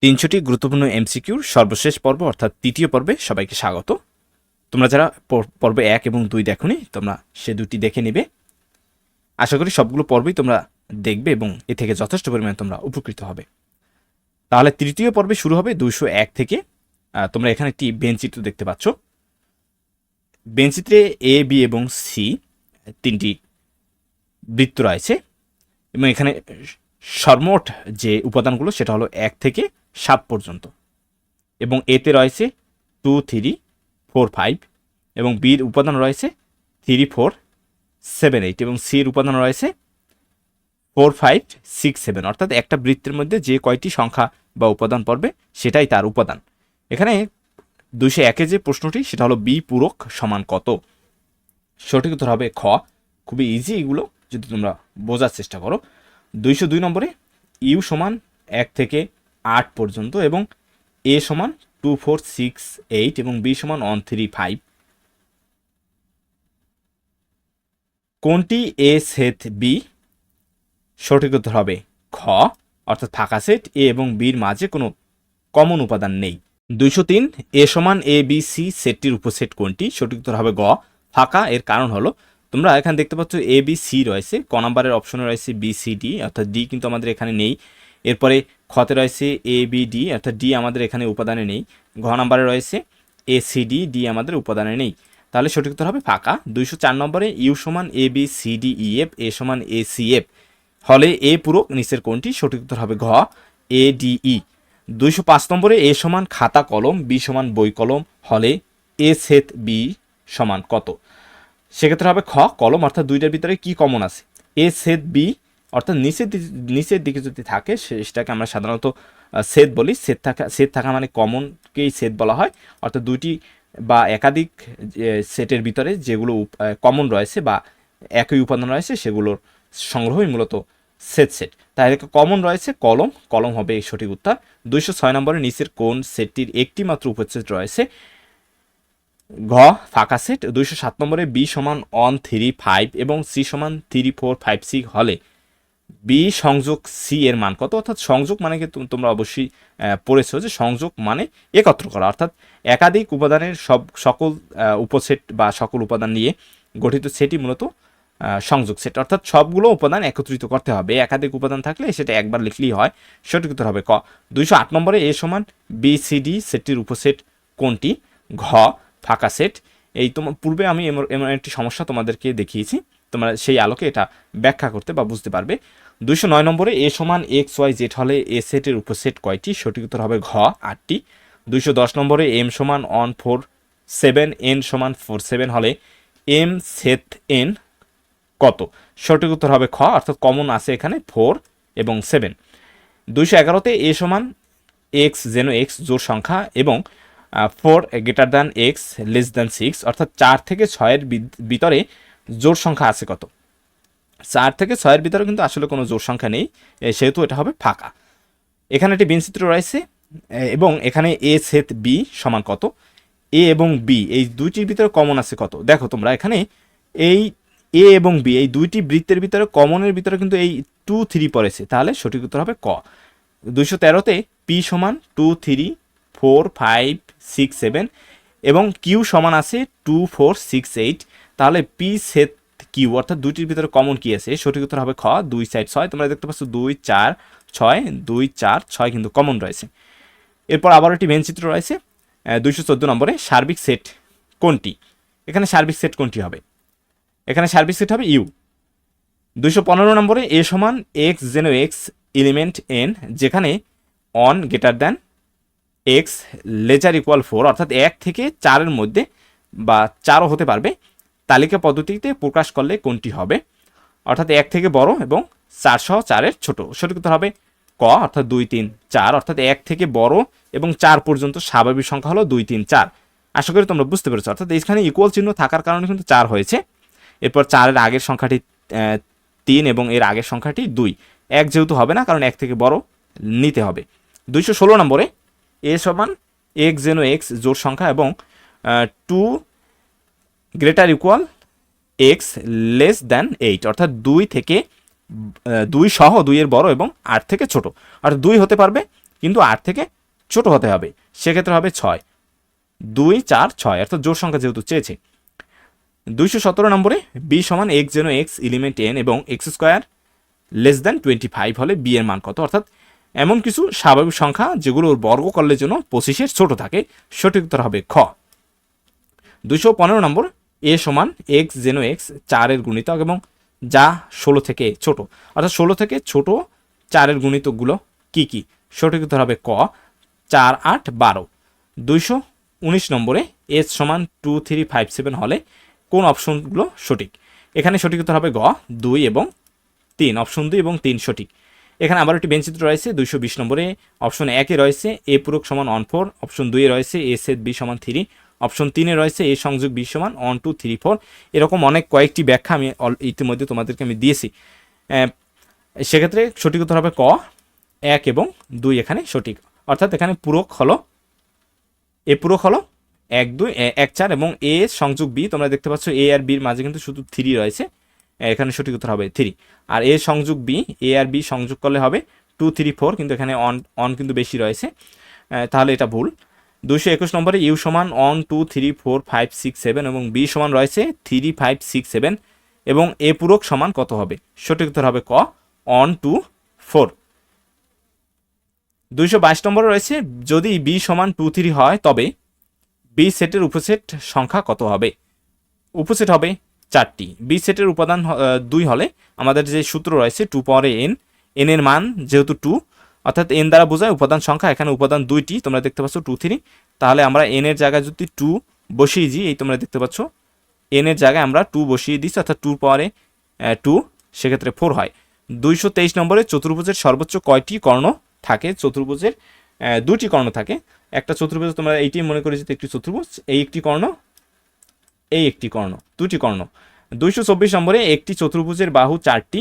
তিনশোটি গুরুত্বপূর্ণ এমসিকিউর সর্বশেষ পর্ব অর্থাৎ তৃতীয় পর্বে সবাইকে স্বাগত। তোমরা যারা পর- পর্ব এক এবং দুই দেখোনি, তোমরা সে দুটি দেখে নেবে। আশা করি সবগুলো পর্বই তোমরা দেখবে এবং এ থেকে যথেষ্ট পরিমাণে তোমরা উপকৃত হবে। তাহলে তৃতীয় পর্বে শুরু হবে দুশো এক থেকে। তোমরা এখানে একটি বেঞ্চিত্র দেখতে পাচ্ছ। বেঞ্চিত্রে এ, বি এবং সি তিনটি বৃত্ত রয়েছে এবং এখানে সর্বমোট যে উপাদানগুলো সেটা হলো এক থেকে সাত পর্যন্ত। এবং এতে রয়েছে টু থ্রি ফোর ফাইভ এবং বির উপাদান রয়েছে থ্রি ফোর সেভেন এইট এবং সির উপাদান রয়েছে ফোর ফাইভ সিক্স সেভেন অর্থাৎ একটা বৃত্তের মধ্যে যে কয়টি সংখ্যা বা উপাদান পড়বে সেটাই তার উপাদান। এখানে দুইশো একে যে প্রশ্নটি, সেটা হলো বি পূরক সমান কত? সঠিক উত্তর হবে খ। খুবই ইজি এগুলো, যদি তোমরা বোঝার চেষ্টা করো। দুইশো দুই নম্বরে ইউ সমান এক থেকে আট পর্যন্ত এবং এ সমান টু ফোর সিক্স এইট এবং বি সমান ওয়ান থ্রি ফাইভ। কোনটি এ সেট বি? সঠিক উত্তর হবে খ, অর্থাৎ ফাঁকা সেট, এ এবং বির মাঝে কোনো কমন উপাদান নেই। দুইশো তিন, এ সমান এ, বি, সি সেটটির উপসেট কোনটি? সঠিক উত্তর হবে গ, ফাঁকা। এর কারণ হলো, তোমরা এখানে দেখতে পাচ্ছ এ, বি, সি রয়েছে, ক নাম্বারের অপশনে রয়েছে বি, সি, ডি, অর্থাৎ ডি কিন্তু আমাদের এখানে নেই। এরপরে খতে রয়েছে এ বি ডি অর্থাৎ ডি আমাদের এখানে উপাদানে নেই। ঘ নম্বরে রয়েছে এ সি ডি ডি আমাদের উপাদানে নেই। তাহলে সঠিক উত্তর হবে ফাঁকা। দুইশো চার নম্বরে ইউ সমান A B C D E F A সমান এ সি এফ হলে এ পুরো নিচের কোনটি সঠিক উত্তর হবে ঘ এ ডি ই দুইশো পাঁচ নম্বরে এ সমান খাতা কলম বি সমান বই কলম। হলে এ সেট বি সমান কত? সেক্ষেত্রে হবে খ, কলম, অর্থাৎ দুইটার ভিতরে কি কমন আছে? এ সেট বি অর্থাৎ নিচের নিচের দিকে যদি থাকে, সে- সেটাকে আমরা সাধারণত সেট বলি। সেট থাকা সেট থাকা মানে কমনকেই সেট বলা হয়। অর্থাৎ দুইটি বা একাধিক সেটের ভিতরে যেগুলো কমন রয়েছে বা একই উপাদান রয়েছে, সেগুলোর সংগ্রহই মূলত সেট সেট। তাই কমন রয়েছে কলম কলম হবে এই সঠিক উত্তর। দুইশো ছয় নম্বরে নিচের কোন সেটটির একটি মাত্র উপসেট রয়েছে? ঘ, ফাঁকা সেট। দুইশো সাত নম্বরে বি সমান ওয়ান থ্রি ফাইভ এবং সি সমান থ্রি ফোর ফাইভ সিক্স হলে বি সংযোগ সি এর মান কত? অর্থাৎ সংযোগ মানে কি তোমরা অবশ্যই পড়েছো যে সংযোগ মানে একত্র করা। অর্থাৎ একাধিক উপাদানের সব, সকল উপসেট বা সকল উপাদান নিয়ে গঠিত সেটই মূলত সংযোগ সেট। অর্থাৎ সবগুলো উপাদান একত্রিত করতে হবে। একাধিক উপাদান থাকলে সেটা একবার লিখলেই হয় সঠিক উত্তর হবে ক। দুইশো আট নম্বরে এ সমান বি, সি, ডি সেটটির উপসেট কোনটি? ঘ, ফাঁকা সেট। এই তোমার পূর্বে আমি এমন একটি সমস্যা তোমাদেরকে দেখিয়েছি। তোমরা সেই আলোকে এটা ব্যাখ্যা করতে বা বুঝতে পারবে। দুইশো নয় নম্বরে এ সমান এক্স, ওয়াই, জেড হলে এ সেটের উপসেট কয়টি? সঠিক উত্তর হবে ঘ, আটটি। দুইশো দশ নম্বরে এম সমান অন ফোর সেভেন, এন সমান ফোর সেভেন হলে এম সেট এন কত? সঠিক উত্তর হবে খ, অর্থাৎ কমন আছে এখানে ফোর এবং সেভেন। দুইশো এগারোতে এ সমান এক্স যেন এক্স জোর সংখ্যা এবং four greater than X, less than six, অর্থাৎ চার থেকে ছয়ের ভিতরে জোর সংখ্যা আছে কত? চার থেকে ছয়ের ভিতরে কিন্তু আসলে কোনো জোর সংখ্যা নেই সেহেতু এটা হবে ফাঁকা। এখানে একটি বিনচিত্র রয়েছে এবং এখানে এ সেট বি সমান কত? এ এবং বি, এই দুইটির ভিতরে কমন আছে কত? দেখো তোমরা এখানে এই এ এবং বি, এই দুইটি বৃত্তের ভিতরে কমনের ভিতরে কিন্তু এই টু থ্রি পড়েছে, তাহলে সঠিক উত্তর হবে ক। দুইশো তেরোতে পি সমান two three, four, five, six, seven এবং কিউ সমান আছে টু, ফোর, সিক্স, এইট, তাহলে পি সেট কিউ অর্থাৎ দুইটির ভিতরে কমন কি আছে। সঠিক উত্তর হবে খ, দুই সাইড ছয়। তোমরা দেখতে পাচ্ছ দুই চার ছয়, দুই চার ছয় কিন্তু কমন রয়েছে। এরপর আবার একটি ভেনচিত্র রয়েছে দুইশো চোদ্দ নম্বরে সার্বিক সেট কোনটি? এখানে সার্বিক সেট কোনটি হবে? এখানে সার্বিক সেট হবে ইউ দুইশো পনেরো নম্বরে এ সমান এক্স যেন এক্স এলিমেন্ট এন যেখানে one greater than X lesser equal four অর্থাৎ এক থেকে চারের মধ্যে বা চারও হতে পারবে। তালিকা পদ্ধতিতে প্রকাশ করলে কোনটি হবে? অর্থাৎ এক থেকে বড় এবং চারশো চারের ছোট। সঠিক উত্তর হবে ক, অর্থাৎ দুই, তিন, চার। অর্থাৎ এক থেকে বড় এবং চার পর্যন্ত স্বাভাবিক সংখ্যা হলো দুই, তিন, চার। আশা করি তোমরা বুঝতে পেরেছ। অর্থাৎ এখানে ইকুয়াল চিহ্ন থাকার কারণে কিন্তু চার হয়েছে। এরপর চারের আগের সংখ্যাটি তিন এবং এর আগের সংখ্যাটি দুই। এক যেহেতু হবে না, কারণ এক থেকে বড় নিতে হবে। দুইশো ষোলো নম্বরে এ সমান এক্স যেন এক্স জোর সংখ্যা এবং two greater equal X less than eight অর্থাৎ দুই থেকে দুই সহ দুইয়ের বড় এবং আট থেকে ছোট। অর্থাৎ দুই হতে পারবে, কিন্তু আট থেকে ছোট হতে হবে। সেক্ষেত্রে হবে ছয়। দুই, চার, ছয়, অর্থাৎ জোর সংখ্যা যেহেতু চেয়েছে। দুইশো সতেরো নম্বরে বি সমান এক্স যেন এক্স এলিমেন্ট এন এবং X square less than twenty five হলে বি এর মান কত? অর্থাৎ এমন কিছু স্বাভাবিক সংখ্যা যেগুলোর বর্গ করলে জন্য পঁচিশের ছোট থাকে। সঠিক উত্তর হবে খ। দুইশো পনেরো নম্বর এ সমান এক্স যেন এক্স চারের গুণিতক এবং যা ষোলো থেকে ছোট। অর্থাৎ ষোলো থেকে ছোট চারের গুণিতকগুলো কি কি? সঠিক উত্তর হবে ক, চার, আট, বারো। দুইশো উনিশ নম্বরে এস সমান টু থ্রি ফাইভ সেভেন হলে কোন অপশনগুলো সঠিক? এখানে সঠিক উত্তর হবে গ, দুই এবং তিন। অপশন দুই এবং তিন সঠিক। এখানে আবার একটি বেঞ্চিত্র রয়েছে, দুইশো বিশ নম্বরে। অপশন একে রয়েছে এ পূরক সমান অন ফোর অপশন দুইয়ে রয়েছে এ সেট বি সমান থ্রি অপশন তিনে রয়েছে এ সংযোগ বি সমান অন টু থ্রি ফোর এরকম অনেক কয়েকটি ব্যাখ্যা আমি ইতিমধ্যে তোমাদেরকে আমি দিয়েছি। সেক্ষেত্রে সঠিক উত্তর হবে ক, এক এবং দুই এখানে সঠিক। অর্থাৎ এখানে পূরক হলো, এ পূরক হলো এক, দুই এক, চার এবং এ সংযোগ বি, তোমরা দেখতে পাচ্ছ এ আর বির মাঝে কিন্তু শুধু থ্রি রয়েছে। এখানে সঠিক উত্তর হবে থ্রি আর এ সংযোগ বি, এ আর বি সংযোগ করলে হবে টু থ্রি ফোর কিন্তু এখানে অন অন কিন্তু বেশি রয়েছে। তাহলে এটা ভুল। দুশো একুশ নম্বরে ইউ সমান one, two, three, four, five, six, seven এবং বি সমান রয়েছে থ্রি, ফাইভ, সিক্স, সেভেন এবং এ পূরক সমান কত হবে? সঠিক উত্তর হবে ক, ওয়ান, টু, ফোর। দুইশো বাইশ নম্বরে রয়েছে, যদি বি সমান টু, থ্রি হয় তবে বি সেটের উপসেট সংখ্যা কত হবে? উপসেট হবে চারটি। বি সেটের উপাদান দুই হলে আমাদের যে সূত্র রয়েছে, টু পাওয়ারে এন এন এর মান যেহেতু টু অর্থাৎ এন দ্বারা বোঝায় উপাদান সংখ্যা, এখানে উপাদান দুইটি, তোমরা দেখতে পাচ্ছ টু থ্রি তাহলে আমরা এন এর জায়গায় যদি টু বসিয়ে দিই, এই তোমরা দেখতে পাচ্ছ এন এর জায়গায় আমরা টু বসিয়ে দিচ্ছি, অর্থাৎ টু পাওয়ারে টু সেক্ষেত্রে ফোর হয়। দুইশো তেইশ নম্বরে চতুর্ভুজের সর্বোচ্চ কয়টি কর্ণ থাকে? চতুর্ভুজের দুটি কর্ণ থাকে। একটা চতুর্ভুজ তোমরা এইটি মনে করে যেতে একটি চতুর্ভুজ, এই একটি কর্ণ, এই একটি কর্ণ দুটি কর্ণ। দুইশো চব্বিশ নম্বরে একটি চতুর্ভুজের বাহু চারটি,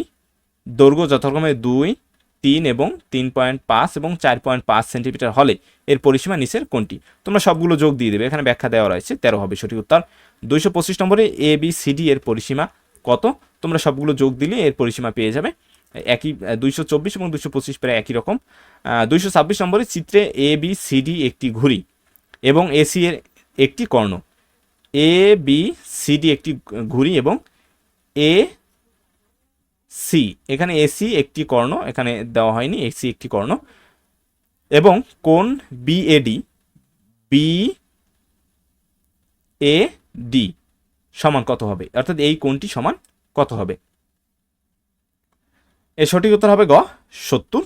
দৈর্ঘ্য যথাক্রমে দুই তিন এবং তিন পয়েন্ট পাঁচ এবং চার পয়েন্ট পাঁচ সেন্টিমিটার হলে এর পরিসীমা নিচের কোনটি? তোমরা সবগুলো যোগ দিয়ে দেবে। এখানে ব্যাখ্যা দেওয়া রয়েছে, তেরো হবে সঠিক উত্তর। দুইশো পঁচিশ নম্বরে এ বি সি ডি এর পরিসীমা কত? তোমরা সবগুলো যোগ দিলে এর পরিসীমা পেয়ে যাবে। একই দুইশো চব্বিশ এবং দুইশো পঁচিশ প্রায় একই রকম। দুইশো ছাব্বিশ নম্বরে চিত্রে এ বি সি ডি একটি ঘুড়ি এবং এসি এর একটি কর্ণ। এ বি সি ডি একটি ঘুড়ি এবং এ সি এখানে এসি একটি কর্ণ, এখানে দেওয়া হয়নি এসি একটি কর্ণ। এবং কোন বিএডি বি এ ডি সমান কত হবে? অর্থাৎ এই কোণটি সমান কত হবে? এর সঠিক উত্তর হবে গ, সত্তর।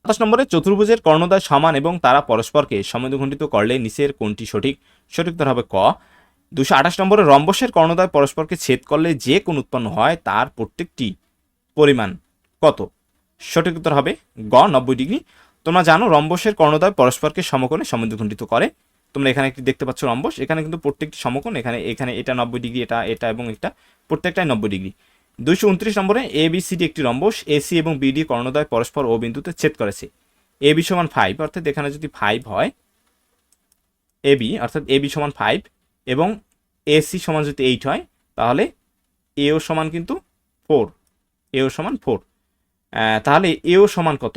সাতাশ নম্বরে চতুর্ভুজের কর্ণদ্বয় সমান এবং তারা পরস্পরকে সমদ্বিখণ্ডিত করলে নিচের কোনটি সঠিক। সঠিক উত্তর হবে ক। দুশো আঠাশ নম্বরে রম্বসের কর্ণদ্বয় পরস্পরকে ছেদ করলে যে কোণ উৎপন্ন হয়, তার প্রত্যেকটি পরিমাণ কত? সঠিক উত্তর হবে গ, নব্বই ডিগ্রি। তোমরা জানো রম্বসের কর্ণদ্বয় পরস্পরকে সমকোণে সমদ্বিখণ্ডিত করে। তোমরা এখানে একটি দেখতে পাচ্ছ রম্বস। এখানে কিন্তু প্রত্যেকটি সমকোণ, এখানে এখানে এটা নব্বই ডিগ্রি, এটা এটা এবং এটা, প্রত্যেকটাই নব্বই ডিগ্রি। দুইশো উনত্রিশ নম্বরে এ, বি ডি একটি রম্বস। এসি এবং বিডি কর্ণদ্বয় পরস্পর ও বিন্দুতে ছেদ করেছে। এ, বি সমান ফাইভ অর্থাৎ এখানে যদি ফাইভ হয়, এ, বি, অর্থাৎ এ, বি সমান ফাইভ এবং এসি সমান যদি এইট হয়, তাহলে এও সমান কিন্তু ফোর এও সমান ফোর। তাহলে এও সমান কত?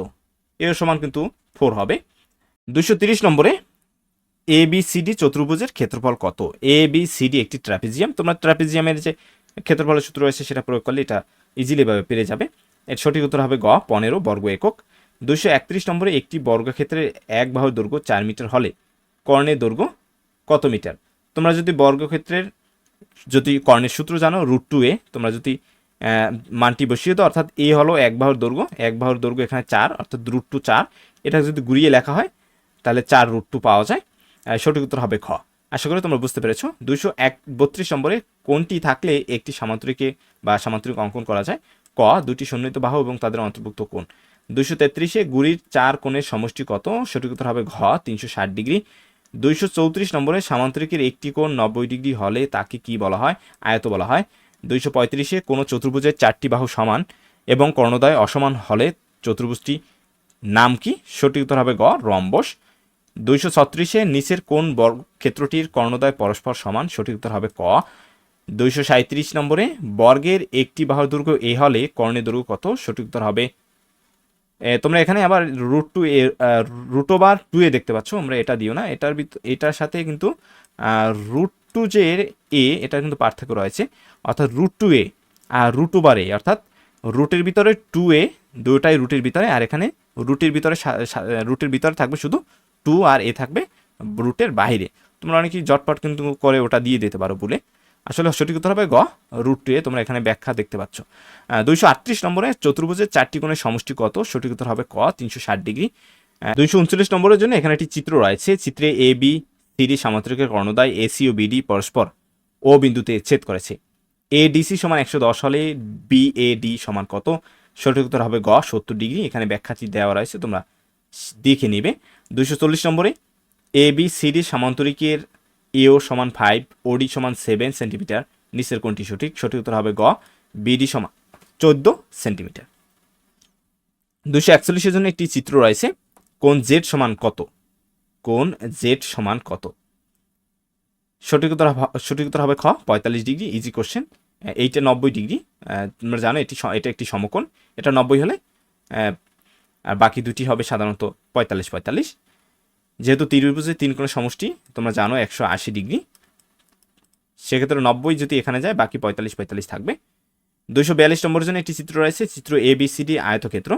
এও সমান কিন্তু ফোর হবে। দুশো তিরিশ নম্বরে এ, বি, সি, ডি চতুর্ভুজের ক্ষেত্রফল কত? এ, বি, সি, ডি একটি ট্রাপিজিয়াম। তোমরা ট্রাপিজিয়ামের যে ক্ষেত্রফলের সূত্র রয়েছে সেটা প্রয়োগ করলে এটা ইজিলিভাবে পেরে যাবে। এর সঠিক উত্তর হবে গ, পনেরো বর্গ একক। দুশো একত্রিশ নম্বরে একটি বর্গক্ষেত্রের এক বাহুর দৈর্ঘ্য চার মিটার হলে কর্ণের দৈর্ঘ্য কত মিটার? তোমরা যদি বর্গক্ষেত্রের যদি কর্ণের সূত্র জানো, রুট টু এ, তোমরা যদি মানটি বসিয়ে দাও, অর্থাৎ এ হলো এক বাহুর দৈর্ঘ্য, এক বাহুর দৈর্ঘ্য এখানে চার, অর্থাৎ রুট টু চার। এটা যদি ঘুরিয়ে লেখা হয়, তাহলে চার রুট টু পাওয়া যায়। সঠিক উত্তর হবে খ। আশা করি তোমরা বুঝতে পেরেছ। দুইশো এক বত্রিশ নম্বরে কোনটি থাকলে একটি সামান্তরিকে বা সামান্তরিক অঙ্কন করা যায়? ক দুটি সন্নিহিত বাহু এবং তাদের অন্তর্ভুক্ত কোণ। দুইশো তেত্রিশে গুড়ির চার কোণের সমষ্টি কত? সঠিক উত্তর হবে ঘ, তিনশো ষাট ডিগ্রি। দুইশো চৌত্রিশ নম্বরে সামান্তরিকের একটি কোণ নব্বই ডিগ্রি হলে তাকে কি বলা হয়? আয়ত বলা হয়। দুইশো পঁয়ত্রিশে কোনো চতুর্ভুজের চারটি বাহু সমান এবং কর্ণদ্বয় অসমান হলে চতুর্ভুজটি নাম কি? সঠিক উত্তর হবে গ, রম্বস। দুইশো ছত্রিশে নিচের কোন বর্গ ক্ষেত্রটির কর্ণদ্বয় পরস্পর সমান? সঠিক উত্তর হবে ক। দুইশো সাঁত্রিশ নম্বরে বর্গের একটি বাহুর দৈর্ঘ্য এ হলে কর্ণের দুর্গ কত? সঠিক উত্তর হবে তোমরা এখানে আবার root two A root over two A দেখতে পাচ্ছ। আমরা এটা দিও না। এটার এটার সাথে কিন্তু রুট টু যে এ এটা কিন্তু পার্থক্য রয়েছে, অর্থাৎ রুট টু এ আর রুট ওভার এ, অর্থাৎ রুটের ভিতরে টু এ, দুটাই রুটের ভিতরে, আর এখানে রুটের ভিতরে রুটের ভিতরে থাকবে শুধু টু আর এ থাকবে রুটের বাইরে। তোমরা অনেকেই জটপট কিন্তু করে ওটা দিয়ে দিতে পারো বলে আসলে সঠিক উত্তর হবে গ, রুট টু এ, তোমরা এখানে ব্যাখ্যা দেখতে পাচ্ছ। দুইশো আটত্রিশ নম্বরে চতুর্ভুজের চারটি কোণের সমষ্টি কত? সঠিক উত্তর হবে ক, তিনশো ষাট ডিগ্রি। দুইশো উনচল্লিশ নম্বরের জন্য এখানে একটি চিত্র রয়েছে, চিত্রে এ, বি সিডি সামান্তরিকের কর্ণদায় এসি ও বিডি পরস্পর ও বিন্দুতে ছেদ করেছে। এ ডিসি সমান একশো দশ হলে বি এ ডি সমান কত? সঠিক উত্তর হবে গ, সত্তর ডিগ্রি। এখানে ব্যাখ্যাটি দেওয়া রয়েছে, তোমরা দেখে নিবে। দুইশো চল্লিশ নম্বরে এ, বি সিডি সামান্তরিকের এও সমান ফাইভ ওডি সমান সেভেন সেন্টিমিটার। নিচের কোনটি সঠিক? সঠিক উত্তর হবে গ, বিডি সমান চোদ্দ সেন্টিমিটার। দুশো একচল্লিশের জন্য একটি চিত্র রয়েছে, কোন জেড সমান কত? কোন জেড সমান কত? সঠিক উত্তর সঠিক উত্তর হবে খ, পঁয়তাল্লিশ ডিগ্রি ইজি কোশ্চেন এইটা নব্বই ডিগ্রি। তোমরা জানো এটি এটা একটি সমকোণ। এটা নব্বই হলে আর বাকি দুটি হবে সাধারণত পঁয়তাল্লিশ পঁয়তাল্লিশ। যেহেতু ত্রিভুজের তিন কোণের সমষ্টি, তোমরা জানো একশো আশি ডিগ্রি। সেক্ষেত্রে নব্বই যদি এখানে যায়, বাকি পঁয়তাল্লিশ পঁয়তাল্লিশ থাকবে। দুইশো বিয়াল্লিশ নম্বরের জন্য একটি চিত্র রয়েছে, চিত্র এ বি সি ডি আয়তক্ষেত্র।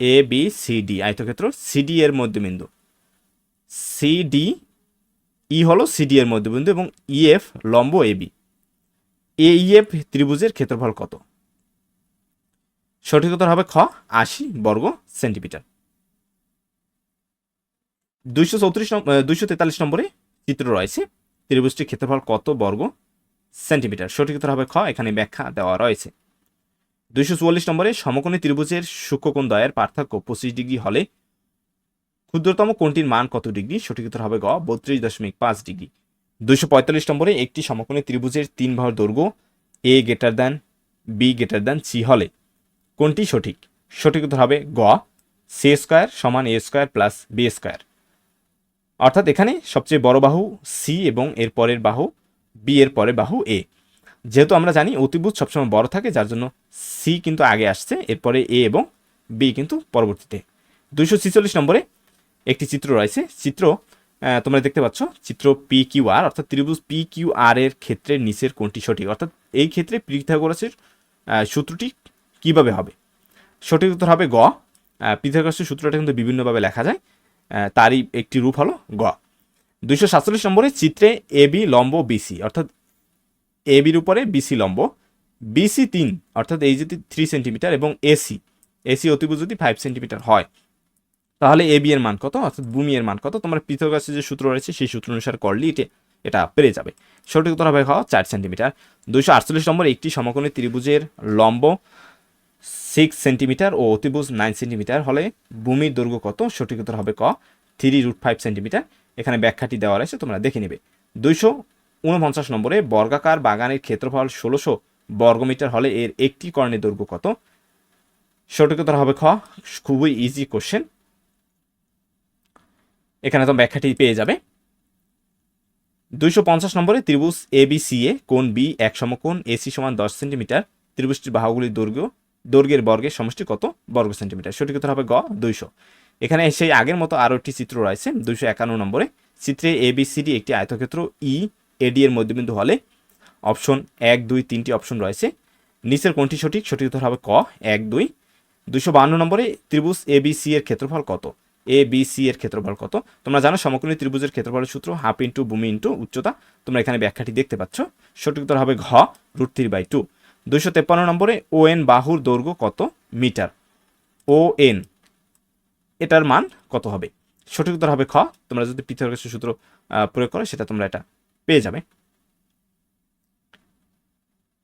এ বি সি ডি আয়তক্ষেত্র। সিডি এর মধ্যবিন্দু। সিডি ই হলো সিডি এর মধ্যবিন্দু এবং ইএফ লম্ব এ এ ইএফ ত্রিভুজের ক্ষেত্রফল কত? সঠিক উত্তর হবে খ, আশি বর্গ সেন্টিমিটার। দুইশো চৌত্রিশ দুইশো তেতাল্লিশ নম্বরে চিত্র রয়েছে। ত্রিভুজটির ক্ষেত্রফল কত বর্গ সেন্টিমিটার? সঠিক উত্তর হবে খ, এখানে ব্যাখ্যা দেওয়া রয়েছে। দুইশো চুয়াল্লিশ নম্বরে সমকোণী ত্রিভুজের সূক্ষ্মকোণ দ্বয়ের পার্থক্য পঁচিশ ডিগ্রি হলে ক্ষুদ্রতম কোণটির মান কত ডিগ্রি? সঠিক উত্তর হবে গ, বত্রিশ দশমিক পাঁচ ডিগ্রি। দুইশো পঁয়তাল্লিশ নম্বরে একটি সমকোণী ত্রিভুজের তিন বাহুর দৈর্ঘ্য, A greater than B greater than C হলে। কোনটি সঠিক। সঠিক উত্তর হবে গ সি স্কোয়ার সমান A square plus B square অর্থাৎ এখানে সবচেয়ে বড় বাহু সি এবং এর পরের বাহু বি এর পরের বাহু এ যেহেতু আমরা জানি অতিভুজ সবসময় বড় থাকে, যার জন্য সি কিন্তু আগে আসছে, এরপরে এ এবং বি কিন্তু পরবর্তীতে। দুইশো ছিচল্লিশ নম্বরে একটি চিত্র রয়েছে। চিত্র তোমরা দেখতে পাচ্ছ, চিত্র পি কিউ আর অর্থাৎ ত্রিভুজ পি কিউ আর এর ক্ষেত্রে নিচের কোনটি সঠিক। অর্থাৎ এই ক্ষেত্রে পিথাগোরাসের সূত্রটি কীভাবে হবে? সঠিক উত্তর হবে গ। পিথাগোরাসের সূত্রটা কিন্তু বিভিন্নভাবে লেখা যায়। তারই একটি রূপ হলো গ। দুইশো সাতচল্লিশ নম্বরে চিত্রে এ বি লম্ব বিসি অর্থাৎ এ বির উপরে বিসি লম্ব বিসি তিন, অর্থাৎ এই যদি থ্রি সেন্টিমিটার এবং এসি এসি অতিভুজ যদি ফাইভ সেন্টিমিটার হয়। তাহলে এ বি এর মান কত? অর্থাৎ ভূমি এর মান কত? তোমার পৃথক পৃথকাশের যে সূত্র রয়েছে, সেই সূত্র অনুসারে করলে এটা এটা পেরে যাবে। সঠিক উত্তর হবে খ চার সেন্টিমিটার দুইশো আটচল্লিশ নম্বর একটি সমকোণী ত্রিভুজের লম্ব সিক্স সেন্টিমিটার ও অতিভুজ নাইন সেন্টিমিটার হলে ভূমির দৈর্ঘ্য কত? সঠিক উত্তর হবে ক থ্রি রুট ফাইভ সেন্টিমিটার এখানে ব্যাখ্যাটি দেওয়া রয়েছে, তোমরা দেখে নেবে। দুইশো উনপঞ্চাশ নম্বরে বর্গাকার বাগানের ক্ষেত্রফল ষোলোশো বর্গমিটার হলে এর একটি কর্ণের দৈর্ঘ্য কত? সঠিক উত্তর হবে খ, খুবই ইজি কোশ্চেন এখানে তো ব্যাখ্যাটি পেয়ে যাবে। দুইশো পঞ্চাশ নম্বরে ত্রিভুজ এ বি সি এ কোন বি এক সমকোণ এসি সমান দশ সেন্টিমিটার। ত্রিভুজটির বাহুগুলির দৈর্ঘ্য, দৈর্ঘ্যের বর্গের সমষ্টি কত? বর্গ সেন্টিমিটার। সঠিক উত্তর হবে গ, দুইশো। এখানে সেই আগের মতো আরও একটি চিত্র রয়েছে, দুইশো একান্ন নম্বরে। চিত্রে এ বি সি ডি একটি আয়তক্ষেত্র ই এডি এর মধ্যবিন্দু হলে অপশন এক, দুই, তিনটি অপশন রয়েছে। নিচের কোনটি সঠিক সঠিক উত্তর হবে ক, এক, দুই। দুশো বান্ন নম্বরে ত্রিভুজ এ বি সি এর ক্ষেত্রফল কত? এ বি সি এর ক্ষেত্রফল কত? তোমরা জানো সমকোণী ত্রিভুজের ক্ষেত্রফলের সূত্র হাফ ইন্টু ভূমি ইন্টু উচ্চতা। তোমরা এখানে ব্যাখ্যাটি দেখতে পাচ্ছ। সঠিক উত্তর হবে ঘ, রুট থ্রি বাই টু। দুইশো তেপ্পান্ন নম্বরে ও এন বাহুর দৈর্ঘ্য কত? মিটার। ও এন এটার মান কত হবে? সঠিক উত্তর হবে খ। তোমরা যদি পিথাগোরাসের সূত্র প্রয়োগ করো, সেটা তোমরা এটা পেয়ে যাবে।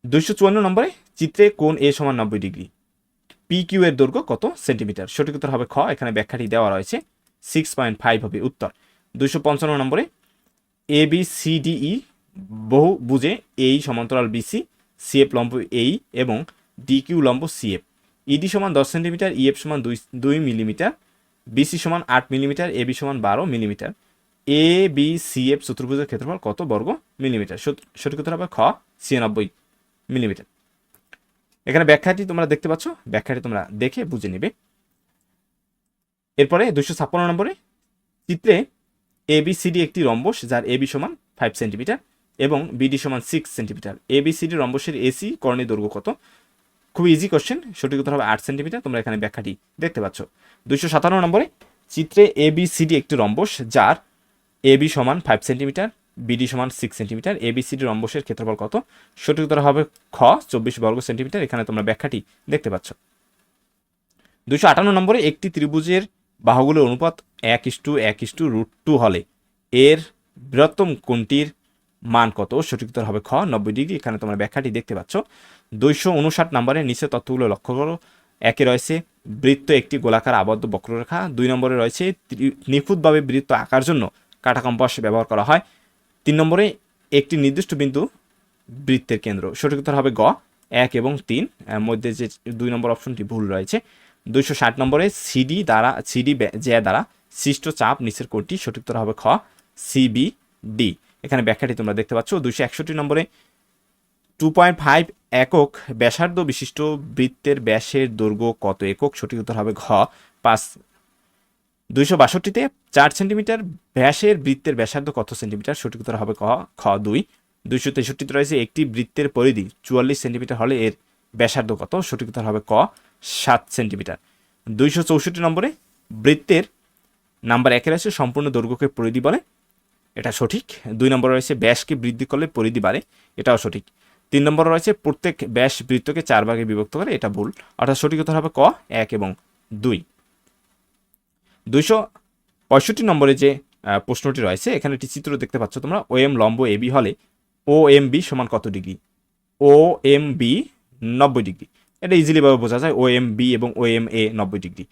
দুইশো চুয়ান্ন নম্বরে চিত্রে কোন এ সমান নব্বই ডিগ্রি। পি কিউ এর দৈর্ঘ্য কত? সেন্টিমিটার। সঠিক উত্তর হবে খ, এখানে ব্যাখ্যাটি দেওয়া রয়েছে। সিক্স পয়েন্ট ফাইভ হবে উত্তর। দুইশো পঞ্চান্ন নম্বরে A B C D E বহু বুঝে এই সমান্তরাল বিসি সিএফ লম্ব এই এবং ডি কিউ লম্ব সিএফ ইডি সমান দশ সেন্টিমিটার ইএফ সমান দুই দুই মিলিমিটার বিসি সমান আট মিলিমিটার এ বি সমান বারো millimetre. A B C F চতুর্ভুজের ক্ষেত্রফল কত বর্গ মিলিমিটার? সঠিক উত্তর হবে খ, ছিয়ানব্বই মিলিমিটার। এখানে ব্যাখ্যাটি তোমরা দেখতে পাচ্ছ। ব্যাখ্যাটি তোমরা দেখে বুঝে নিবে। এরপরে দুশো ছাপ্পান্ন নম্বরে চিত্রে এ বি সি একটি রম্বস, যার এ বি সমান ফাইভ সেন্টিমিটার এবং বিডি সমান six centimetre. A B C D রম্বসের AC কর্ণের দৈর্ঘ্য কত? খুব ইজি কোশ্চেন সঠিক উত্তর হবে আট সেন্টিমিটার। তোমরা এখানে ব্যাখ্যাটি দেখতে পাচ্ছ। দুশো সাতান্ন নম্বরে চিত্রে এ বি সি ডি একটি রম্বস, যার এ বি সমান ফাইভ সেন্টিমিটার বিডি সমান six centimetre A B C D রম্বসের ক্ষেত্রফল কত? সঠিক উত্তর হবে খ, চব্বিশ বর্গ সেন্টিমিটার এখানে তোমরা ব্যাখ্যাটি দেখতে পাচ্ছ। দুশো আটান্ন নম্বরে একটি ত্রিভুজের বাহুগুলোর অনুপাত এক ইস্টু এক ইস্টু রুট টু হলে এর বৃহত্তম কোনটির মান কত? সঠিক উত্তর হবে খ, নব্বই ডিগ্রি, এখানে তোমরা ব্যাখ্যাটি দেখতে পাচ্ছ। দুইশো উনষাট নম্বরের নিচে তথ্যগুলো লক্ষ্য করো। একে রয়েছে বৃত্ত একটি গোলাকার আবদ্ধ বক্ররেখা। দুই নম্বরে রয়েছে নিখুঁতভাবে বৃত্ত আঁকার জন্য কাটা কম্পাস ব্যবহার করা হয়। তিন নম্বরে একটি নির্দিষ্ট বিন্দু বৃত্তের কেন্দ্র। সঠিক উত্তর হবে গ, এক এবং তিন। মধ্যে যে দুই নম্বর অপশনটি ভুল রয়েছে। দুইশো ষাট নম্বরে সিডি দ্বারা, সিডি জ্যা দ্বারা সৃষ্ট চাপ নিচের কোণটি সঠিক উত্তর হবে খ সিবি ডি এখানে ব্যাখ্যাটি তোমরা দেখতে পাচ্ছ। দুইশো একষট্টি নম্বরে টু পয়েন্ট ফাইভ একক ব্যাসার্ধ বিশিষ্ট বৃত্তের ব্যাসের দৈর্ঘ্য কত একক? সঠিক উত্তর হবে ঘ, পাঁচ দুইশো বাষট্টিতে চার সেন্টিমিটার ব্যাসের বৃত্তের ব্যাসার্ধ কত সেন্টিমিটার? সঠিক উত্তর হবে ক, খ দুই। দুইশো তেষট্টিতে রয়েছে একটি বৃত্তের পরিধি, চুয়াল্লিশ সেন্টিমিটার হলে এর ব্যাসার্ধ কত? সঠিক উত্তর হবে ক, সাত সেন্টিমিটার। দুইশো চৌষট্টি নম্বরে বৃত্তের নাম্বার একে রয়েছে, সম্পূর্ণ দৈর্ঘ্যকে পরিধি বলে, এটা সঠিক। দুই নম্বরে রয়েছে ব্যাসকে বৃদ্ধি করলে পরিধি বাড়ে, এটাও সঠিক। তিন নম্বরে রয়েছে প্রত্যেক ব্যাস বৃত্তকে চার ভাগে বিভক্ত করে, এটা ভুল। অর্থাৎ সঠিক উত্তর হবে ক, এক এবং দুই। দুইশো পঁয়ষট্টি নম্বরে যে প্রশ্নটি রয়েছে, এখানে একটি চিত্র দেখতে পাচ্ছ তোমরা ও এম লম্ব এ বি হলে ও এম বি সমান কত ডিগ্রি? ও এম বি নব্বই ডিগ্রি। এটা ইজিলিভাবে বোঝা যায় ও এম বি এবং ও এম এ নব্বই ডিগ্রি।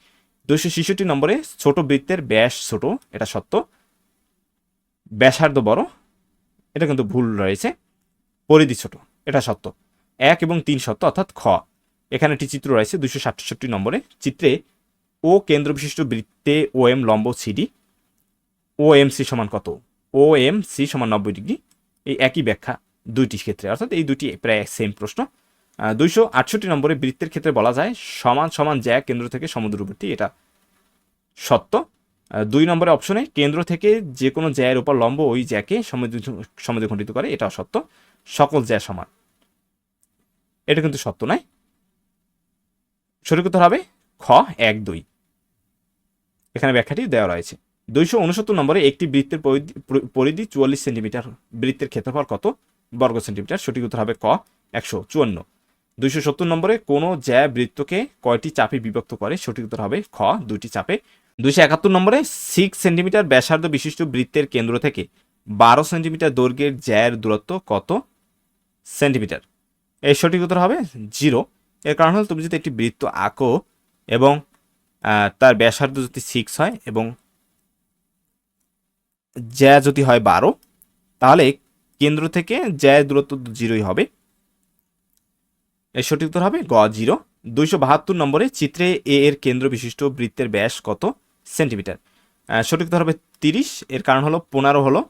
দুইশো ছেষট্টি নম্বরে ছোট বৃত্তের ব্যাস ছোট, এটা সত্য। ব্যাসার্ধ বড়, এটা কিন্তু ভুল রয়েছে। পরিধি ছোট, এটা সত্য। এক এবং তিন সত্য, অর্থাৎ খ। এখানে একটি চিত্র রয়েছে দুশো সাতষট্টি নম্বরে। চিত্রে ও কেন্দ্র বিশিষ্ট বৃত্তে ও এম লম্ব সিডি ও এম সি সমান কত? ও এম সি সমান নব্বই ডিগ্রি। এই একই ব্যাখ্যা দুইটি ক্ষেত্রে। অর্থাৎ এই দুটি প্রায় সেম প্রশ্ন। দুইশো আটষট্টি নম্বরে বৃত্তের ক্ষেত্রে বলা যায় সমান সমান জ্যা কেন্দ্র থেকে সমুদ্রবর্তী, এটা সত্য। দুই নম্বরের অপশনে কেন্দ্র থেকে যে কোনো জ্যায়ের উপর লম্ব ওই জ্যাকে সমুদ্র সমুদ্রখণ্ডিত করে এটা সত্য। সকল জ্যা সমান। এটা কিন্তু সত্য নয়। সঠিক হবে খ, এক, দুই। এখানে ব্যাখ্যাটি দেওয়া রয়েছে। দুইশো উনসত্তর নম্বরে একটি বৃত্তের পরিধি- চুয়াল্লিশ সেন্টিমিটার, বৃত্তের ক্ষেত্রফল কত? বর্গ সেন্টিমিটার, সঠিক উত্তর হবে ক, একশো চুয়ান্ন। দুইশো সত্তর নম্বরে কোনো জ্যা বৃত্তকে কয়টি চাপে বিভক্ত করে? সঠিক উত্তর হবে খ, দুইটি চাপে। দুইশো একাত্তর নম্বরে সিক্স সেন্টিমিটার ব্যাসার্ধ বিশিষ্ট বৃত্তের কেন্দ্র থেকে বারো সেন্টিমিটার দৈর্ঘ্যের জ্যায়ের দূরত্ব কত সেন্টিমিটার? এর সঠিক উত্তর হবে জিরো। এর কারণ হল, তুমি যদি একটি বৃত্ত আঁকো এবং তার ব্যাসার্ধ যদি সিক্স হয় এবং জ্যা যদি হয় বারো, তাহলে কেন্দ্র থেকে জ্যায়ের দূরত্ব জিরোই হবে। এর সঠিক উত্তর হবে গ জিরো। দুইশো বাহাত্তর নম্বরে চিত্রে এ এর কেন্দ্র বিশিষ্ট বৃত্তের ব্যাস কত? সেন্টিমিটার। সঠিক উত্তর হবে তিরিশ। এর কারণ হলো পনেরো হলো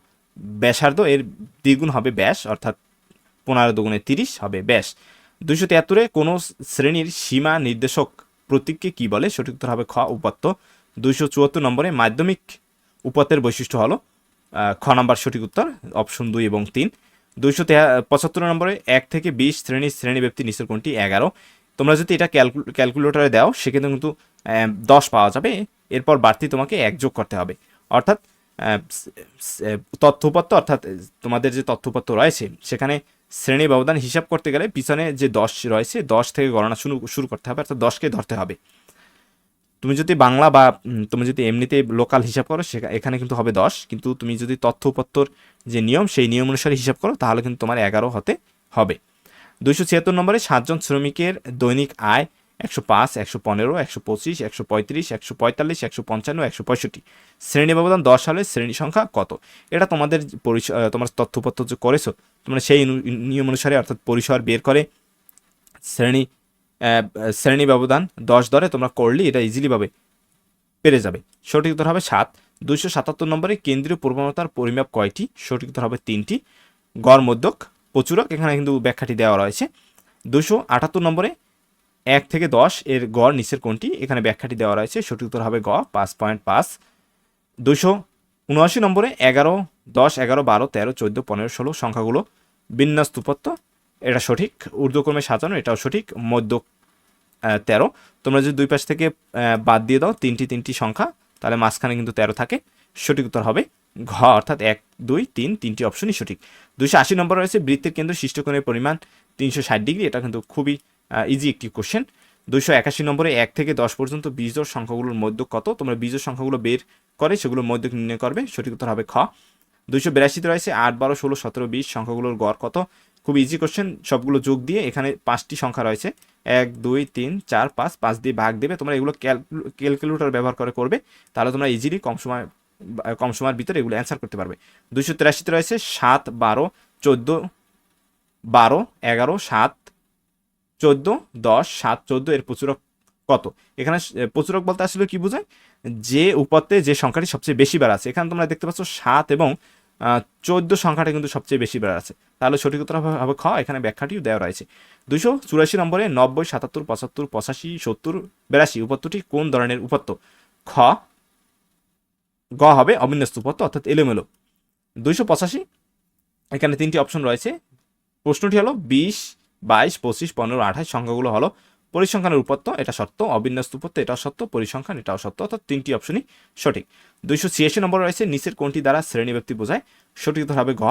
ব্যাসার্ধ। এর দ্বিগুণ হবে ব্যাস, অর্থাৎ পনেরো দুগুণে তিরিশ হবে ব্যাস। দুইশো তিয়াত্তরে কোনো শ্রেণির সীমা নির্দেশক প্রতীককে কি বলে? সঠিক উত্তর হবে খ উপাত্ত দুইশো চুয়াত্তর নম্বরে মাধ্যমিক উপাত্তের বৈশিষ্ট্য হলো খ নম্বর সঠিক উত্তর অপশন দুই এবং তিন। দুইশো পঁচাত্তর নম্বরে এক থেকে বিশ শ্রেণির শ্রেণীব্যাপ্তি নিচের কোনটি এগারো। তোমরা যদি এটা ক্যালকুলেটরে দাও সেক্ষেত্রে কিন্তু দশ পাওয়া যাবে। এরপর বাড়তি তোমাকে এক যোগ করতে হবে। অর্থাৎ আহ, স- স- তথ্য উপাত্ত অর্থাৎ তোমাদের যে তথ্য উপাত্ত রয়েছে সেখানে শ্রেণি ব্যবধান হিসাব করতে গেলে পিছনে যে দশ রয়েছে, দশ থেকে গণনা শুরু শুরু করতে হবে, অর্থাৎ দশকে ধরতে হবে। তুমি যদি বাংলা বা তুমি যদি এমনিতে লোকাল হিসাব করো, সেখা- এখানে কিন্তু হবে দশ, কিন্তু তুমি যদি তথ্য উপত্তর যে নিয়ম, সেই নিয়ম অনুসারে হিসাব করো, তাহলে কিন্তু তোমার এগারো হতে হবে। দুইশো ছিয়াত্তর নম্বরে সাতজন শ্রমিকের দৈনিক আয় একশো পাঁচ, একশো পনেরো, একশো পঁচিশ, একশো পঁয়ত্রিশ, একশো পঁয়তাল্লিশ, একশো পঞ্চান্ন, একশো পঁয়ষট্টি। শ্রেণি ব্যবধান দশ সালে শ্রেণি সংখ্যা কত? এটা তোমাদের পরিচয় তোমার তথ্যপত্র যে করেছ, তোমরা সেই নিয়ম অনুসারে অর্থাৎ পরিসর বের করে শ্রেণি শ্রেণি ব্যবধান দশ দরে তোমরা করলে এটা ইজিলিভাবে পেরে যাবে। সঠিক উত্তর হবে সাত। দুইশো সাতাত্তর নম্বরে কেন্দ্রীয় প্রবণতার পরিমাপ কয়টি? সঠিক উত্তর হবে তিনটি। গড় মধ্যক প্রচুরক, এখানে কিন্তু ব্যাখ্যাটি দেওয়া রয়েছে। দুশো আটাত্তর নম্বরে এক থেকে দশ এর গড় নিচের কোনটি এখানে ব্যাখ্যাটি দেওয়া রয়েছে। সঠিক উত্তর হবে গ, পাঁচ পয়েন্ট পাঁচ। দুশো উনআশি নম্বরে এগারো, দশ, এগারো, বারো, তেরো, চোদ্দ, পনেরো, ষোলো সংখ্যাগুলো বিন্যাস স্তুপত্য এটা সঠিক। ঊর্ধ্বক্রমে সাজানো, এটাও সঠিক। মধ্য তেরো। তোমরা যদি দুই পাশ থেকে বাদ দিয়ে দাও তিনটি তিনটি সংখ্যা, তাহলে মাঝখানে কিন্তু তেরো থাকে। সঠিক উত্তর হবে ঘ, অর্থাৎ এক, দুই, তিন, তিনটি অপশনই সঠিক। দুশো আশি নম্বর রয়েছে বৃত্তের কেন্দ্র সৃষ্টকোণের পরিমাণ তিনশো ষাট ডিগ্রি। এটা কিন্তু খুবই ইজি একটি কোশ্চেন দুইশো একাশি নম্বরে এক থেকে দশ পর্যন্ত বীজোড় সংখ্যাগুলোর মধ্য কত? তোমরা বীজোড় সংখ্যাগুলো বের করে সেগুলোর মধ্য নির্ণয় করবে। সঠিক উত্তর হবে খ। দুইশো বিরাশিতে রয়েছে আট, বারো, ষোলো, সতেরো বিশ সংখ্যাগুলোর গড় কত? খুব ইজি কোশ্চেন সবগুলো যোগ দিয়ে এখানে পাঁচটি সংখ্যা রয়েছে। এক, দুই, তিন, চার, পাঁচ পাঁচ দিয়ে ভাগ দেবে। তোমরা এগুলো ক্যালকুলেটর ব্যবহার করে করবে। তাহলে তোমরা ইজিলি কম সময়, কম সময়ের ভিতরে এগুলো অ্যান্সার করতে পারবে। দুইশো তিরাশিতে রয়েছে সাত, বারো, চোদ্দ, বারো, এগারো, সাত চোদ্দ, দশ, সাত, চোদ্দ, এর প্রচুরক কত? এখানে প্রচুরক বলতে আসলে কি বোঝায়? যে উপাত্তে যে সংখ্যাটি সবচেয়ে বেশি বার আছে এখানে তোমরা দেখতে পাচ্ছ সাত এবং চোদ্দ সংখ্যাটা কিন্তু সবচেয়ে বেশি বার আছে তাহলে সঠিক উত্তর হবে খ। এখানে ব্যাখ্যাটিও দেওয়া রয়েছে। দুশো চুরাশি নম্বরে নব্বই, সাতাত্তর, পঁচাত্তর, পঁচাশি, সত্তর, বিরাশি উপাত্তটি কোন ধরনের উপাত্ত খ, গ হবে অবিন্যস্ত উপাত্ত অর্থাৎ এলোমেলো। দুইশো পঁচাশি, এখানে তিনটি অপশন রয়েছে। প্রশ্নটি হলো বিশ বাইশ, পঁচিশ, পনেরো, আঠাশ সংখ্যাগুলো হলো পরিসংখ্যানের উপত্য, এটা সত্য, অবিন্যস্ত উপত্য, এটাও সত্য, পরিসংখ্যান, এটাও সত্য, অর্থাৎ তিনটি অপশনই সঠিক। দুইশো ছিয়াশি নম্বর রয়েছে, নিচের কোনটি দ্বারা শ্রেণি ব্যক্তি বোঝায়? সঠিক হবে ঘ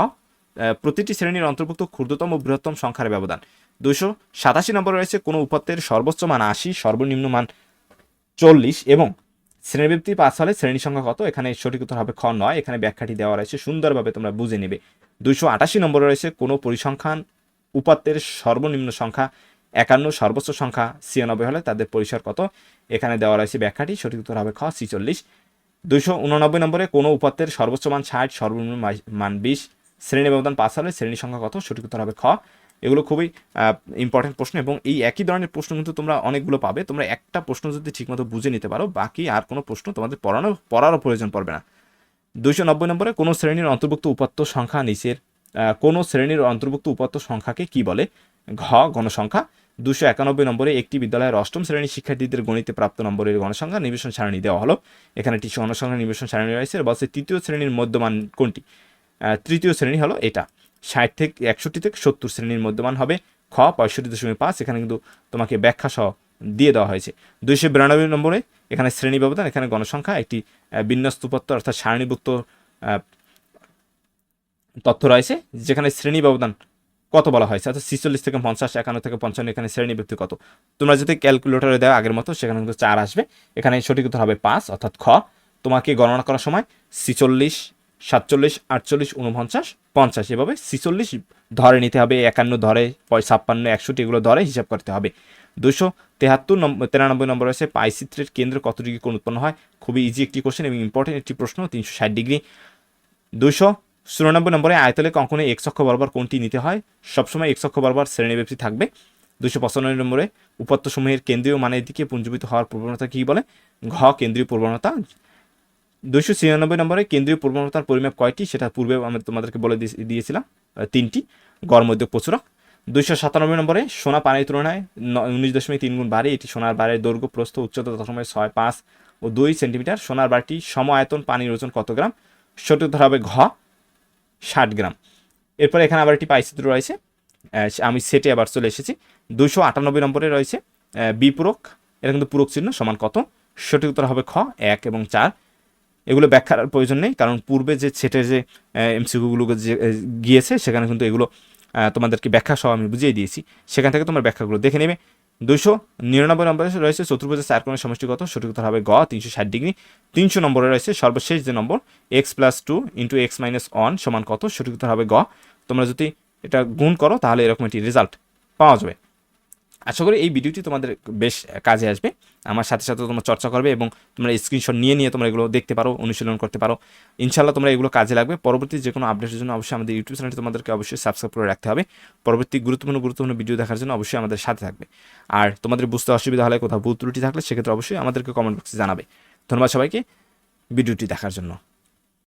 প্রতিটি শ্রেণির অন্তর্ভুক্ত ক্ষুদ্রতম বৃহত্তম সংখ্যার ব্যবধান। দুইশো সাতাশি নম্বর রয়েছে, কোনো উপাত্তের সর্বোচ্চ মান আশি, সর্বনিম্ন মান চল্লিশ এবং শ্রেণীবৃত্তি পাস হলে শ্রেণি সংখ্যা কত? এখানে সঠিক উত্তর হবে খ নয়, এখানে ব্যাখ্যাটি দেওয়া রয়েছে, সুন্দরভাবে তোমরা বুঝে নেবে। দুইশো আটাশি নম্বর রয়েছে, কোনো পরিসংখ্যান উপাত্তের সর্বনিম্ন সংখ্যা একান্ন, সর্বোচ্চ সংখ্যা ছিয়ানব্বই হলে তাদের পরিসর কত? এখানে দেওয়া রয়েছে ব্যাখ্যাটি, সঠিক উত্তর হবে খ, ছিচল্লিশ। দুইশো উননব্বই নম্বরে কোনো উপাত্তের সর্বোচ্চ মান ষাট, সর্বনিম্ন মান বিশ? শ্রেণি ব্যবধান পাস হলে শ্রেণি সংখ্যা কত? সঠিক উত্তর হবে খ। এগুলো খুবই ইম্পর্টেন্ট প্রশ্ন এবং এই একই ধরনের প্রশ্ন কিন্তু তোমরা অনেকগুলো পাবে। তোমরা একটা প্রশ্ন যদি ঠিকমতো বুঝে নিতে পারো, বাকি আর কোনো প্রশ্ন তোমাদের পড়ানো, পড়ারও প্রয়োজন পড়বে না। দুইশো নব্বই নম্বরে কোনো শ্রেণির অন্তর্ভুক্ত উপাত্ত সংখ্যা নিচের কোনো শ্রেণির অন্তর্ভুক্ত উপাত্ত সংখ্যাকে কি বলে? ঘ, গণসংখ্যা। দুশো একানব্বই নম্বরে একটি বিদ্যালয়ের অষ্টম শ্রেণির শিক্ষার্থীদের গণিতে প্রাপ্ত নম্বরের গণসংখ্যা নিবেশন সারণী দেওয়া হলো। এখানে একটি গণসংখ্যা নিবেশন সারণী রয়েছে বলছে তৃতীয় শ্রেণির মধ্যমান কোনটি? তৃতীয় শ্রেণি হলো এটা। ষাট থেকে একষট্টি থেকে সত্তর শ্রেণির মধ্যমান হবে। খ, পঁয়ষট্টি দশমিক পাঁচ, এখানে কিন্তু তোমাকে ব্যাখ্যা সহ দিয়ে দেওয়া হয়েছে। দুইশো বিরানব্বই নম্বরে এখানে শ্রেণি ব্যবধান, এখানে গণসংখ্যা, একটি বিন্যস্তপত্র অর্থাৎ সারণীভুক্ত তথ্য রয়েছে, যেখানে শ্রেণি ব্যবধান কত বলা হয়েছে? অর্থাৎ ছিচল্লিশ থেকে পঞ্চাশ, একান্ন থেকে পঞ্চান্ন, এখানে শ্রেণি ব্যক্তি কত? তোমরা যদি ক্যালকুলেটরে দেওয়া আগের মতো, সেখানে কিন্তু চার আসবে। এখানে সঠিক উত্তর হবে পাঁচ, অর্থাৎ খ। তোমাকে গণনা করার সময় ছিচল্লিশ, সাতচল্লিশ, আটচল্লিশ উনপঞ্চাশ পঞ্চাশ, এভাবে ছিচল্লিশ ধরে নিতে হবে, একান্ন ধরে ছাপ্পান্ন, একষট্টি, এগুলো ধরে হিসাব করতে হবে। দুশো তেহাত্তর নম্বর তিরানব্বই নম্বর রয়েছে পাইচিত্রের কেন্দ্র কত ডিগ্রি কোণ উৎপন্ন হয়? খুবই ইজি একটি কোশ্চেন এবং ইম্পর্টেন্ট একটি প্রশ্ন, তিনশো ষাট ডিগ্রি দুশো চুরানব্বই নম্বরে আয়তলে অঙ্কনে এক্স অক্ষ বরাবর কোনটি নিতে হয়? সবসময় এক্স অক্ষ বরাবর শ্রেণীব্যাপ্তি থাকবে। দুশো পঁচানব্বই নম্বরে উপাত্তসমূহের কেন্দ্রীয় মানের দিকে পুঞ্জীবিত হওয়ার প্রবণতা কী বলে? ঘ, কেন্দ্রীয় প্রবণতা। দুইশো ছিয়ানব্বই নম্বরে কেন্দ্রীয় প্রবণতার পরিমাপ কয়টি? সেটা পূর্বে আমি তোমাদেরকে বলে দিয়ে- দিয়েছিলাম তিনটি। গড়, মধ্য, প্রচুরক। দুইশো সাতানব্বই নম্বরে সোনা পানির তুলনায় উনিশ দশমিক তিন গুণ বাড়ে। এটি সোনার বারের দৈর্ঘ্য, প্রস্থ, উচ্চতা দশমিক ছয় পাঁচ ও দুই সেন্টিমিটার। সোনার বারটি সম আয়তন পানির ওজন কত গ্রাম? সঠিক উত্তর হবে ঘ। ষাট গ্রাম। এরপর এখানে আবার একটি পাইচিত্র রয়েছে। আমি সেটে আবার চলে এসেছি। দুশো আটানব্বই নম্বরে রয়েছে বিপূরক এটা কিন্তু পূরক চিহ্ন সমান কত? সঠিক উত্তর হবে খ, এক এবং চার। এগুলো ব্যাখ্যার প্রয়োজন নেই, কারণ পূর্বে যে সেটের যে এমসিকিউগুলো যে গিয়েছে, সেখানে কিন্তু এগুলো তোমাদেরকে ব্যাখ্যা সহ আমি বুঝিয়ে দিয়েছি। সেখান থেকে তোমার ব্যাখ্যাগুলো দেখে নেবে। দুশো নিরানব্বই নম্বরে রয়েছে চতুর্ভুজের চার কোণের সমষ্টি কত সঠিক উত্তর হবে গ, তিনশো ষাট ডিগ্রি। তিনশো নম্বরে রয়েছে সর্বশেষ যে নম্বর X plus two into X minus one সমান কত, সঠিক উত্তর হবে গ। তোমরা যদি এটা গুণ করো, তাহলে এরকম একটি রেজাল্ট পাওয়া যাবে। আশা করি এই ভিডিওটি তোমাদের বেশ কাজে আসবে। আমার সাথে সাথে তোমরা চর্চা করবে এবং তোমরা স্ক্রিনশট নিয়ে নিয়ে তোমরা এগুলো দেখতে পারো, অনুশীলন করতে পারো। ইনশাল্লাহ তোমরা এগুলো কাজে লাগবে। পরবর্তী যে কোনো আপডেটের জন্য অবশ্যই আমাদের ইউটিউব চ্যানেলটি তোমাদেরকে অবশ্যই সাবস্ক্রাইব করে রাখতে হবে। পরবর্তী গুরুত্বপূর্ণ গুরুত্বপূর্ণ ভিডিও দেখার জন্য অবশ্যই আমাদের সাথে থাকবে। আর তোমাদের বুঝতে অসুবিধা হলে কোথাও ভুল ত্রুটি থাকলে সেক্ষেত্রে অবশ্যই আমাদেরকে কমেন্ট বক্সে জানাবে। ধন্যবাদ সবাইকে। ভিডিওটি দেখার জন্য।